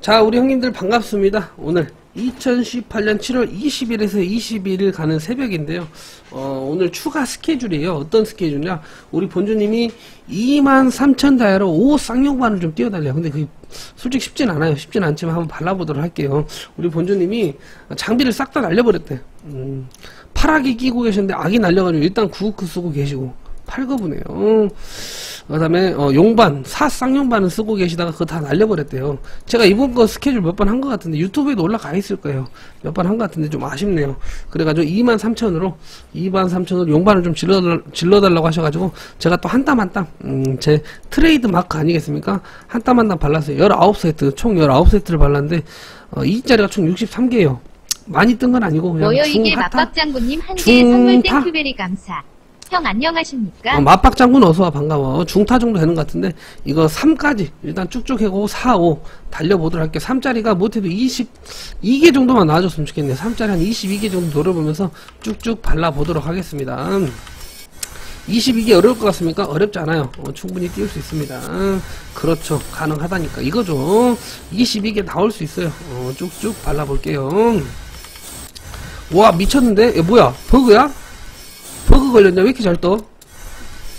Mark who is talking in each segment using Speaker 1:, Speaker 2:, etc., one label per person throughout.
Speaker 1: 자, 우리 형님들 반갑습니다. 오늘 2018년 7월 20일에서 21일 가는 새벽인데요. 어, 오늘 추가 스케줄이에요. 어떤 스케줄이냐? 우리 본주님이 23,000 다이아로 5 쌍용반을 좀 띄워달래요. 근데 그게 솔직히 쉽진 않아요. 쉽진 않지만 한번 발라보도록 할게요. 우리 본주님이 장비를 싹 다 날려버렸대. 음, 파라기 끼고 계셨는데 악이 날려가지고 일단 구우크 쓰고 계시고 팔거부네요. 그 다음에 어, 용반, 사 쌍용반을 쓰고 계시다가 그거 다 날려버렸대요. 제가 이번 거 스케줄 몇 번 한 것 같은데 유튜브에도 올라가 있을 거예요. 몇 번 한 것 같은데 좀 아쉽네요. 그래가지고 23,000으로 23,000으로 용반을 좀 질러, 질러달라고 하셔가지고 제가 또 한 땀 한 땀, 음, 제 트레이드 마크 아니겠습니까? 한 땀 한 땀 발랐어요. 19세트, 총 19세트를 발랐는데 어, 이 자리가 총 63개예요. 많이 뜬 건 아니고 그냥
Speaker 2: 선물
Speaker 1: 중타?
Speaker 2: 형 안녕하십니까?
Speaker 1: 어, 맞박 장군 어서와 반가워. 중타 정도 되는 것 같은데 이거 3까지 일단 쭉쭉 해고 4, 5 달려보도록 할게요. 3짜리가 못해도 22개 정도만 나와줬으면 좋겠네요. 3짜리 한 22개 정도 노려보면서 쭉쭉 발라보도록 하겠습니다. 22개 어려울 것 같습니까? 어렵지 않아요. 어, 충분히 띄울 수 있습니다. 그렇죠. 가능하다니까. 이거죠. 22개 나올 수 있어요. 어, 쭉쭉 발라볼게요. 와 미쳤는데? 얘 뭐야? 버그야? 버그 걸렸냐? 왜 이렇게 잘 떠?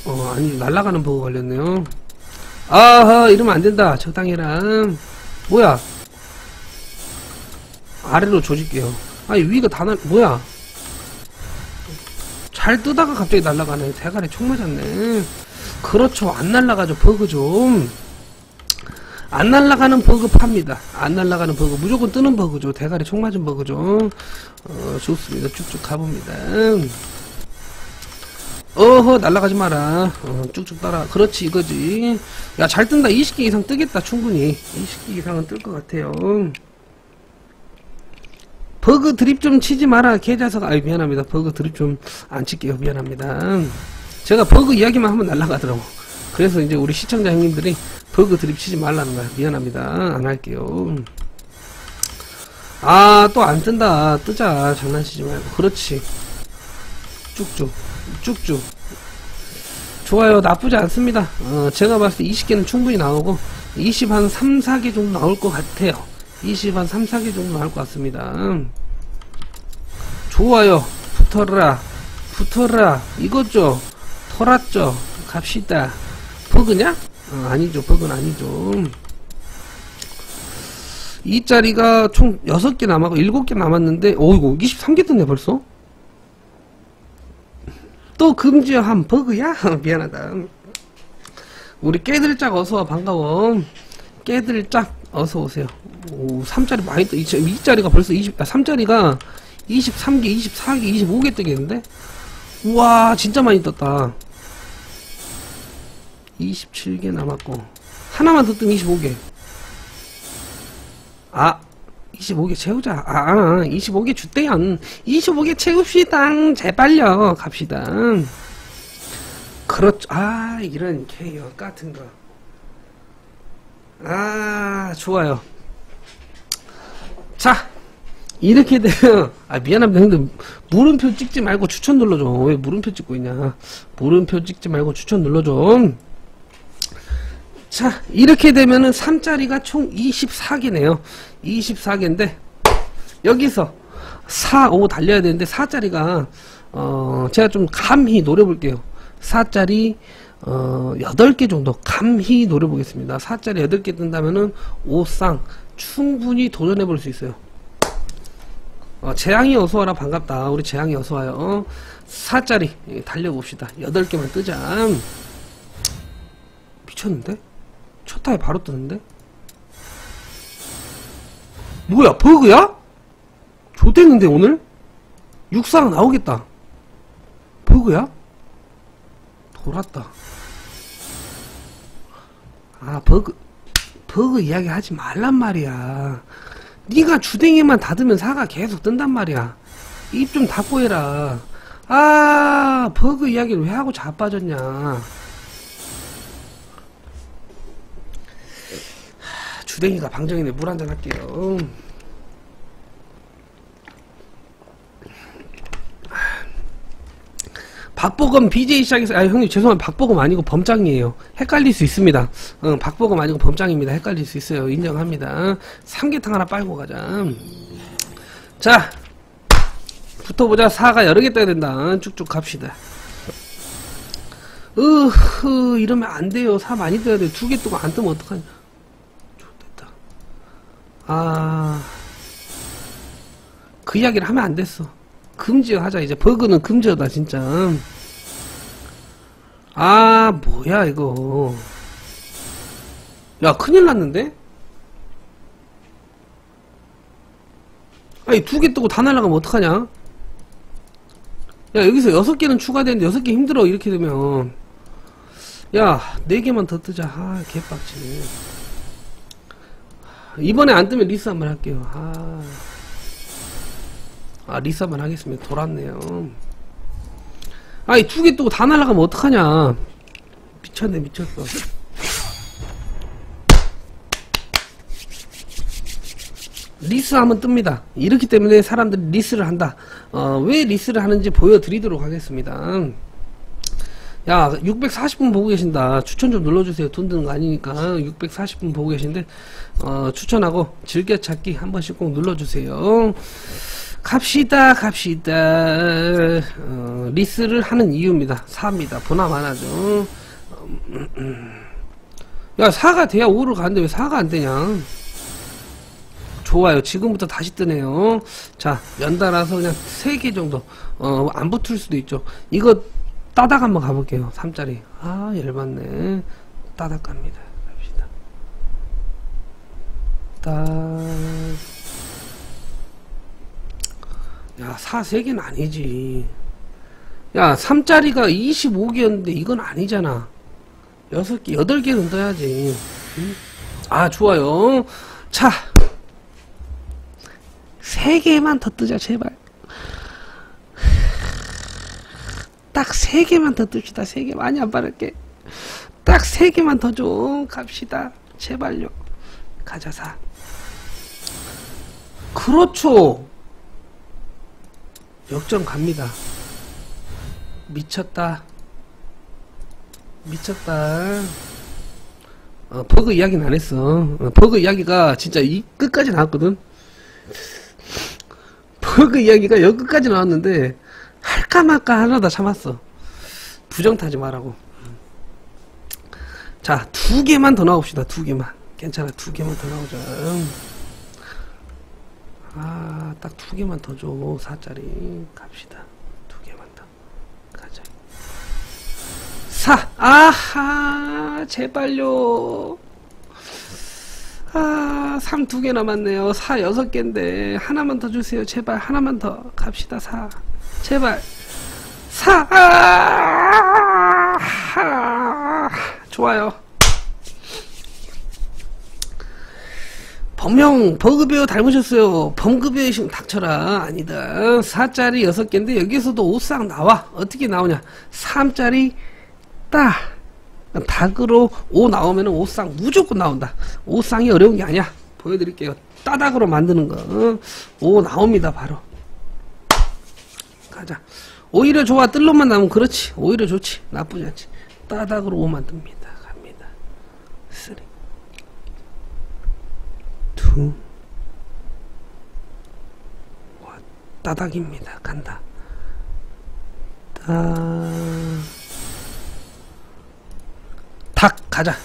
Speaker 1: 어, 아니, 날아가는 버그 걸렸네요. 아하, 이러면 안 된다. 적당히 해라. 뭐야? 아래로 조질게요. 아니, 위가 다 날, 뭐야? 잘 뜨다가 갑자기 날아가네. 대가리 총 맞았네. 그렇죠. 안 날아가죠. 버그 좀. 안 날아가는 버그 팝니다. 안 날아가는 버그. 무조건 뜨는 버그죠. 대가리 총 맞은 버그죠. 어, 좋습니다. 쭉쭉 가봅니다. 어허 날라가지 마라. 어, 쭉쭉 따라. 그렇지 이거지. 야 잘 뜬다. 20개 이상 뜨겠다 충분히. 20개 이상은 뜰 것 같아요. 버그 드립 좀 치지 마라 계좌석. 아이 미안합니다. 버그 드립 좀 안 칠게요. 미안합니다. 제가 버그 이야기만 하면 날라가더라고. 그래서 이제 우리 시청자 형님들이 버그 드립 치지 말라는 거야. 미안합니다. 안 할게요. 아 또 안 뜬다. 뜨자. 장난치지 말고. 그렇지. 쭉쭉 쭉쭉. 좋아요. 나쁘지 않습니다. 어, 제가 봤을 때 20개는 충분히 나오고 20 한 3, 4개 정도 나올 것 같아요. 20 한 3, 4개 정도 나올 것 같습니다. 좋아요. 붙어라. 붙어라. 이거죠. 털었죠. 갑시다. 버그냐? 어, 아니죠. 버그는 아니죠. 이 자리가 총 6개 남았고 7개 남았는데 어이구 23개 떴네 벌써 또 금지어한 버그야? 미안하다. 우리 깨들짝 어서와 반가워. 깨들짝 어서오세요. 오, 3짜리 많이 떠. 2짜리가 벌써 20, 아, 3짜리가 23개, 24개, 25개 뜨겠는데? 우와, 진짜 많이 떴다. 27개 남았고. 하나만 더 뜨면 25개. 아, 25개 채우자. 아, 25개 주대요. 25개 채웁시다. 제발요. 갑시다. 그렇죠. 아, 이런 개역 같은 거. 아, 좋아요. 자, 이렇게 되면, 아, 미안합니다. 형들, 물음표 찍지 말고 추천 눌러줘. 왜 물음표 찍고 있냐. 물음표 찍지 말고 추천 눌러줘. 자, 이렇게 되면은 3짜리가 총 24개네요. 24개인데, 여기서 4, 5 달려야 되는데, 4짜리가, 어, 제가 좀 감히 노려볼게요. 4짜리, 어, 8개 정도 감히 노려보겠습니다. 4짜리 8개 뜬다면은 5쌍 충분히 도전해 볼 수 있어요. 어, 재앙이 어서와라 반갑다. 우리 재앙이 어서와요. 어, 4짜리 달려봅시다. 8개만 뜨자. 미쳤는데? 첫 타에 바로 뜨는데? 뭐야 버그야? 좋댔는데 오늘? 육상 나오겠다 버그야? 돌았다 아 버그 버그 이야기 하지 말란 말이야 네가 주댕이만 닫으면 사가 계속 뜬단 말이야 입 좀 닫고 해라 아 버그 이야기를 왜 하고 자빠졌냐 주댕이가 방정이네. 물 한잔 할게요. 박보검 BJ 시작해서 아 형님 죄송합니다. 박보검 아니고 범장이에요. 헷갈릴 수 있습니다. 응, 박보검 아니고 범장입니다. 헷갈릴 수 있어요. 인정합니다. 삼계탕 하나 빨고 가자. 자 붙어보자. 사가 여러 개 떠야 된다. 쭉쭉 갑시다. 으흐 이러면 안 돼요. 사 많이 떠야 돼두 개 뜨고 안 뜨면 어떡하냐 아그 그 이야기를 하면 안 됐어. 금지어 하자 이제. 버그는 금지어다 진짜. 아 뭐야 이거. 야 큰일 났는데? 아니 두 개 뜨고 다 날라가면 어떡하냐? 야 여기서 여섯 개는 추가되는데 여섯 개 힘들어 이렇게 되면. 야 네 개만 더 뜨자. 아 개빡치네 이번에 안 뜨면 리스 한번 할게요. 아. 아 리사만 하겠습니다. 돌았네요. 아이 두 개 뜨고 다 날아가면 어떡하냐. 미쳤네 미쳤어. 리스 하면 뜹니다. 이렇기 때문에 사람들이 리스를 한다. 어, 왜 리스를 하는지 보여드리도록 하겠습니다. 야 640분 보고 계신다. 추천 좀 눌러주세요. 돈 드는 거 아니니까. 640분 보고 계신데 어, 추천하고 즐겨찾기 한 번씩 꼭 눌러주세요. 갑시다 갑시다. 어, 리스를 하는 이유입니다. 4입니다. 보나 마나죠. 야 4가 돼야 5를 가는데 왜 4가 안되냐? 좋아요. 지금부터 다시 뜨네요. 자 연달아서 그냥 3개 정도. 어, 안 붙을 수도 있죠. 이거 따닥 한번 가볼게요. 3짜리. 아 열받네. 따닥 갑니다 따 야, 4, 3개는 아니지. 야, 3짜리가 25개였는데 이건 아니잖아. 6개, 8개는 떠야지. 응? 아, 좋아요. 자. 3개만 더 뜨자, 제발. 딱 3개만 더 뜹시다, 3개. 많이 안 바랄게. 딱 3개만 더좀 갑시다. 제발요. 가자, 4. 그렇죠. 역전 갑니다. 미쳤다. 미쳤다. 어, 버그 이야기는 안 했어. 어, 버그 이야기가 진짜 이 끝까지 나왔거든. 버그 이야기가 여기 끝까지 나왔는데 할까 말까 하려다 참았어. 부정 타지 말라고. 자, 두 개만 더 나옵시다. 두 개만. 괜찮아. 두 개만 더 나오자. 아, 딱 두 개만 더 줘. 4짜리. 갑시다. 두 개만 더. 가자. 4! 아하! 제발요. 아, 3 두 개 남았네요. 4 여섯 개인데. 하나만 더 주세요. 제발. 하나만 더. 갑시다. 4. 제발. 4! 아! 아! 좋아요. 범형 버그배우 닮으셨어요. 범그배우신 닥쳐라. 아니다. 4짜리 6개인데 여기서도 5쌍 나와. 어떻게 나오냐. 3짜리 따. 닭으로 5 나오면 5쌍 무조건 나온다. 5쌍이 어려운 게 아니야. 보여드릴게요. 따닥으로 만드는 거. 5 나옵니다. 바로. 가자. 오히려 좋아. 뜰로만 나오면 그렇지. 오히려 좋지. 나쁘지 않지. 따닥으로 5만 뜹니다. 갑니다. 3. 투, 와, 따닥입니다. 간다. 따, 닭, 가자.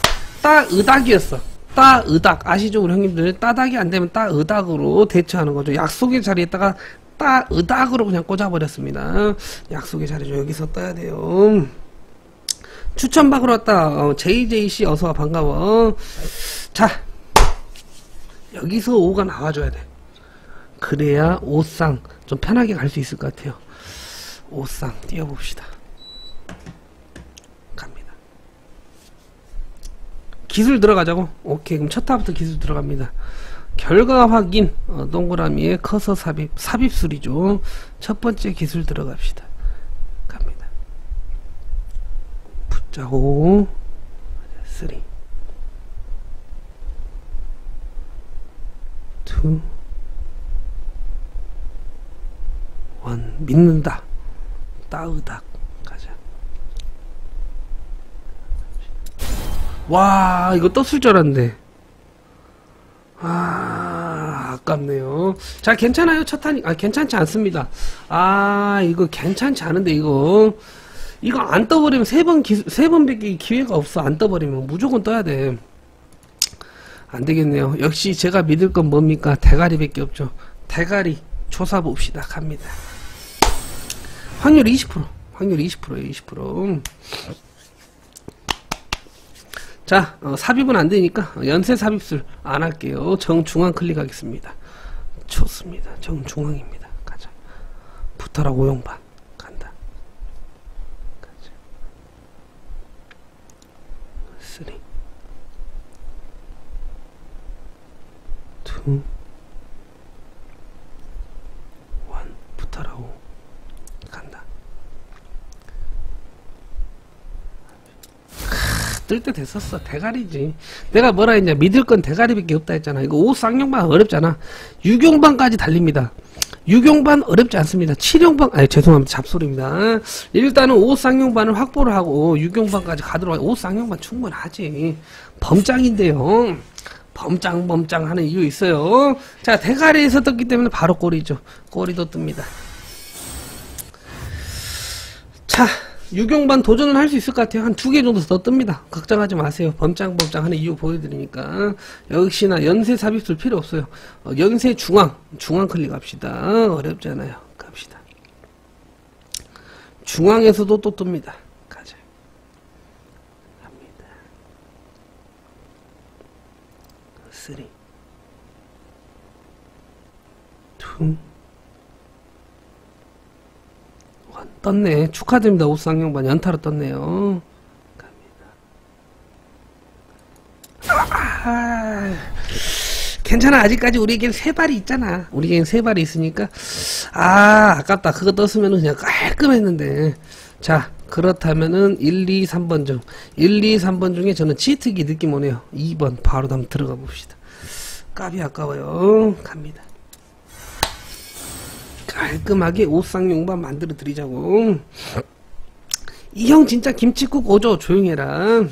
Speaker 1: 따의닭이었어. 따의닭. 아시죠, 우리 형님들? 따닥이 안 되면 따의닭으로 대처하는 거죠. 약속의 자리에다가 따의닭으로 그냥 꽂아버렸습니다. 약속의 자리죠. 여기서 떠야 돼요. 추천받으러 왔다. 어, JJC 어서와 반가워. 자, 여기서 5가 나와줘야 돼. 그래야 5쌍 좀 편하게 갈 수 있을 것 같아요. 5쌍 띄워봅시다. 갑니다. 기술 들어가자고? 오케이 그럼 첫 타부터 기술 들어갑니다. 결과 확인 어, 동그라미에 커서 삽입 삽입술이죠. 첫 번째 기술 들어갑시다. 갑니다. 붙자고 3 투, 원. 믿는다. 따으닥. 가자. 와, 이거 떴을 줄 알았는데. 아, 아깝네요. 자, 괜찮아요. 첫 타니, 아, 괜찮지 않습니다. 아, 이거 괜찮지 않은데, 이거. 이거 안 떠버리면 세 번, 세 번 뵙기 기회가 없어. 안 떠버리면. 무조건 떠야 돼. 안 되겠네요. 역시 제가 믿을 건 뭡니까? 대가리 밖에 없죠. 대가리 조사 봅시다. 갑니다. 확률 20%. 확률 20%예요, 20%. 자, 어, 삽입은 안 되니까 연쇄 삽입술 안 할게요. 정중앙 클릭하겠습니다. 좋습니다. 정중앙입니다. 가자. 붙어라 오용반. 간다. 가자. 3 2 1 붙어라 오. 간다. 뜰때 됐었어. 대가리지. 내가 뭐라 했냐. 믿을 건 대가리밖에 없다 했잖아. 이거 5 쌍용반 어렵잖아. 6용반까지 달립니다. 6용반 어렵지 않습니다. 7용반, 아니, 죄송합니다. 잡소리입니다. 일단은 5 쌍용반을 확보를 하고 6용반까지 가도록, 5 쌍용반 충분하지. 범짱인데요. 범짱, 범짱 하는 이유 있어요. 자, 대가리에서 떴기 때문에 바로 꼬리죠. 꼬리도 뜹니다. 자, 유경반 도전은 할 수 있을 것 같아요. 한 두 개 정도 더 뜹니다. 걱정하지 마세요. 범짱범짱 하는 이유 보여드리니까. 역시나 연쇄 삽입술 필요 없어요. 어, 연쇄 중앙, 중앙 클릭합시다. 어렵잖아요. 갑시다. 중앙에서도 또 뜹니다. 가자. 갑니다. 3, 2, 원. 떴네. 축하드립니다. 옷상용반 연타로 떴네요. 아, 괜찮아. 아직까지 우리에겐 세 발이 있잖아. 우리에겐 세 발이 있으니까. 아, 아깝다. 그거 떴으면 그냥 깔끔했는데. 자, 그렇다면은 1, 2, 3번 중. 1, 2, 3번 중에 저는 치트기 느낌 오네요. 2번 바로 한번 들어가 봅시다. 값이 아까워요. 갑니다. 깔끔하게 옷상용반 만들어 드리자고. 이 형 진짜 김치국 오죠. 조용히 해라.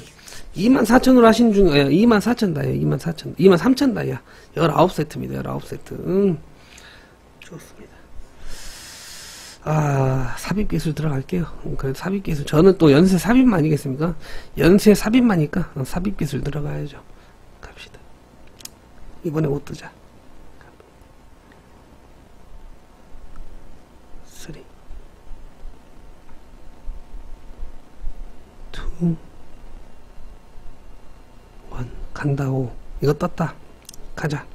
Speaker 1: 24,000으로 하신 중, 에24,000 다이야. 24,000. 23,000 다이야. 19세트입니다. 19세트. 좋습니다. 아, 삽입 기술 들어갈게요. 그 삽입 기술. 저는 또 연쇄 삽입만 아니겠습니까? 연쇄 삽입만이니까 삽입 기술 들어가야죠. 갑시다. 이번에 옷 뜨자. 3 2 1 간다고 이거 떴다 가자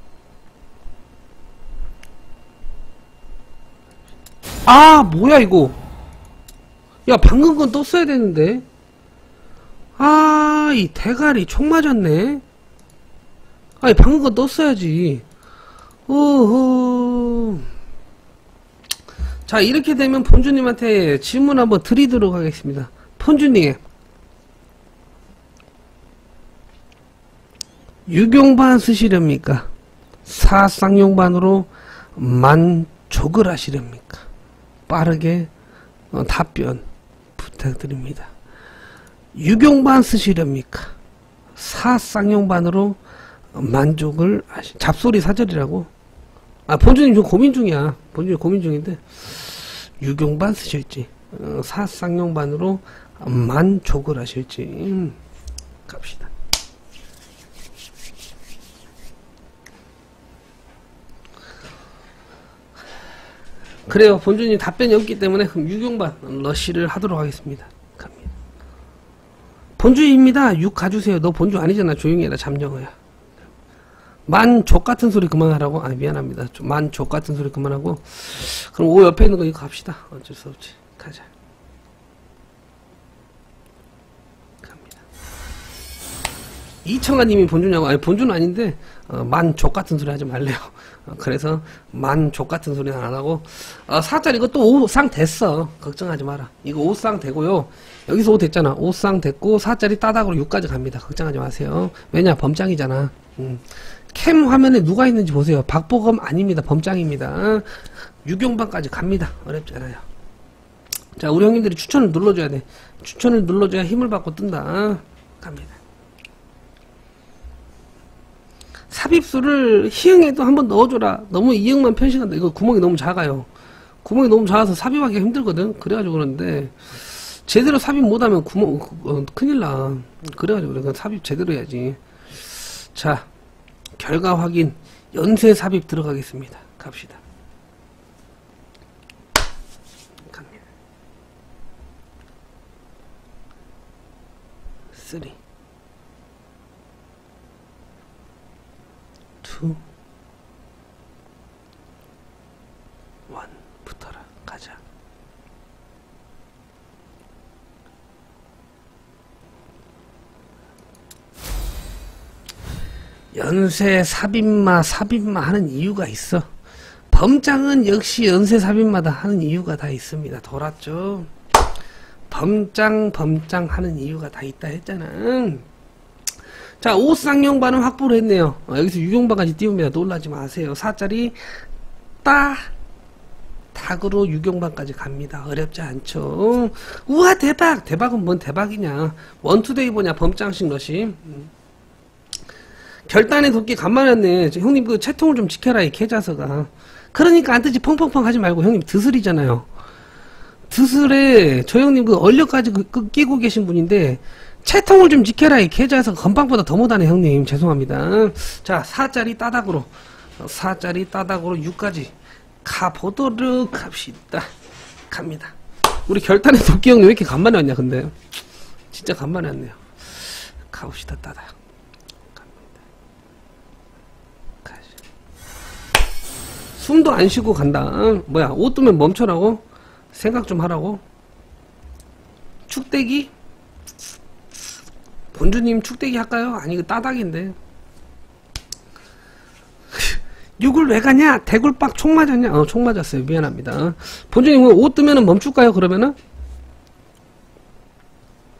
Speaker 1: 아 뭐야 이거? 야 방금 건 떴어야 되는데. 아 이 대가리 총 맞았네. 아니 방금 건 떴어야지. 어허. 자 이렇게 되면 폰주님한테 질문 한번 드리도록 하겠습니다. 폰주님. 유경반 쓰시렵니까? 사쌍용반으로 만족을 하시렵니까 빠르게 어, 답변 부탁드립니다 유경반 쓰시렵니까 사쌍용반으로 만족을 하시 잡소리 사절이라고 아, 본주님 좀 고민 중이야. 본주님 고민 중인데, 유경반 쓰실지, 어, 사쌍용반으로 만족을 하실지, 음, 갑시다. 그래요. 본주님 답변이 없기 때문에 그럼 유경반 러시를 하도록 하겠습니다. 갑니다. 본주입니다. 6 가주세요. 너 본주 아니잖아. 조용히 해라. 잠정어야. 만 족 같은 소리 그만하라고? 아 미안합니다. 만 족 같은 소리 그만하고 그럼 오 옆에 있는 거 이거 갑시다. 어쩔 수 없지. 가자. 갑니다. 이청아님이 본주냐고? 아니 본주는 아닌데 어, 만족 같은 소리 하지 말래요. 어, 그래서 만족 같은 소리는 안 하고 어, 사짜리 이거 또 5상 됐어. 걱정하지 마라. 이거 5상 되고요. 여기서 5 됐잖아. 5상 됐고 사짜리 따닥으로 6까지 갑니다. 걱정하지 마세요. 왜냐 범장이잖아. 음. 캠 화면에 누가 있는지 보세요. 박보검 아닙니다. 범장입니다. 유경반까지 갑니다. 어렵잖아요. 자, 우리 형님들이 추천을 눌러줘야 돼. 추천을 눌러줘야 힘을 받고 뜬다. 갑니다. 삽입수를 희응에도 한번 넣어줘라. 너무 이응만 편식한다. 이거 구멍이 너무 작아요. 구멍이 너무 작아서 삽입하기 힘들거든. 그래가지고 그러는데 제대로 삽입 못하면 구멍 어, 큰일 나. 그래가지고 그래. 삽입 제대로 해야지. 자 결과 확인 연쇄 삽입 들어가겠습니다. 갑시다. 갑니다. 3 2 1 붙어라. 가자. 연쇄 삽입마 삽입마 하는 이유가 있어. 범장은 역시 연쇄 삽입마다 하는 이유가 다 있습니다. 돌았죠? 범장 범장 하는 이유가 다 있다 했잖아 자, 오쌍용반은 확보를 했네요. 어, 여기서 유용반까지 띄웁니다. 놀라지 마세요. 4짜리 따 닭으로 유경반까지 갑니다. 어렵지 않죠. 우와 대박! 대박은 뭔 대박이냐. 원투데이 보냐 범장식 러시. 음. 결단의 도끼 간만에. 저 형님 그 채통을 좀 지켜라 이 개자서가. 그러니까 안 뜨지 펑펑펑 하지 말고 형님 드슬이잖아요. 드슬에 저 형님 그 얼려까지 그, 그 끼고 계신 분인데 채통을 좀 지켜라 이 계좌에서 건빵보다 더 못하네 형님. 죄송합니다. 자 4짜리 따닥으로 4짜리 따닥으로 6까지 가보도록 합시다. 갑니다. 우리 결단의 도끼 형님 왜 이렇게 간만에 왔냐 근데? 진짜 간만에 왔네요. 가봅시다 따닥. 갑니다. 가자. 숨도 안 쉬고 간다. 응? 뭐야 옷 뜨면 멈춰라고? 생각 좀 하라고? 축대기 본주님 축대기 할까요? 아니 그 따닥인데 6을 왜 가냐? 대굴박 총 맞았냐? 어, 총 맞았어요. 미안합니다. 본주님 그옷 뜨면은 멈출까요? 그러면은?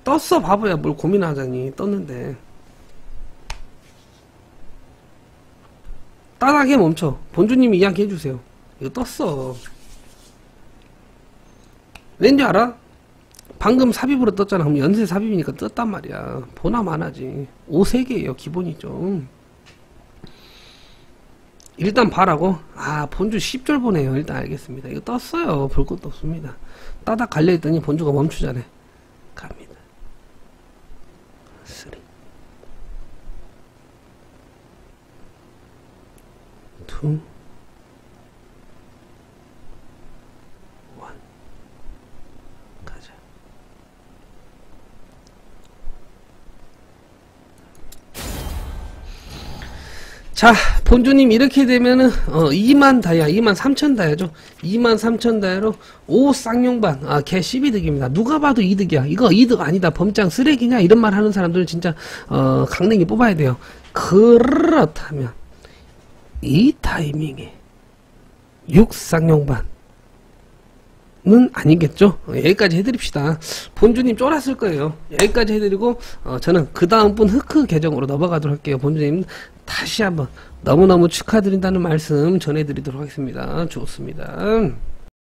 Speaker 1: 떴어 바보야 뭘 고민하자니 떴는데 따닥에 멈춰 본주님이 이야기 해주세요 이거 떴어 왠지 알아? 방금 삽입으로 떴잖아. 그럼 연쇄 삽입이니까 떴단 말이야. 보나 마나지. 5, 3개예요. 기본이죠. 일단 봐라고? 아, 본주 10절 보네요. 일단 알겠습니다. 이거 떴어요. 볼 것도 없습니다. 따닥 갈려있더니 본주가 멈추잖아요. 갑니다. 3 2 1 자, 본주님 이렇게 되면은 어 2만 다이아, 2만 3천 다이아죠. 2만 3천 다이아로 5 쌍용반. 아, 개 12득입니다. 누가 봐도 이득이야. 이거 이득 아니다. 범장 쓰레기냐 이런 말 하는 사람들은 진짜 어 강냉이 뽑아야 돼요. 그렇다면 이 타이밍에 6 쌍용반 는 아니겠죠. 어, 여기까지 해드립시다. 본주님 쫄았을 거예요. 여기까지 해드리고 어, 저는 그 다음 분 흑크 계정으로 넘어가도록 할게요. 본주님 다시 한번 너무너무 축하드린다는 말씀 전해드리도록 하겠습니다. 좋습니다.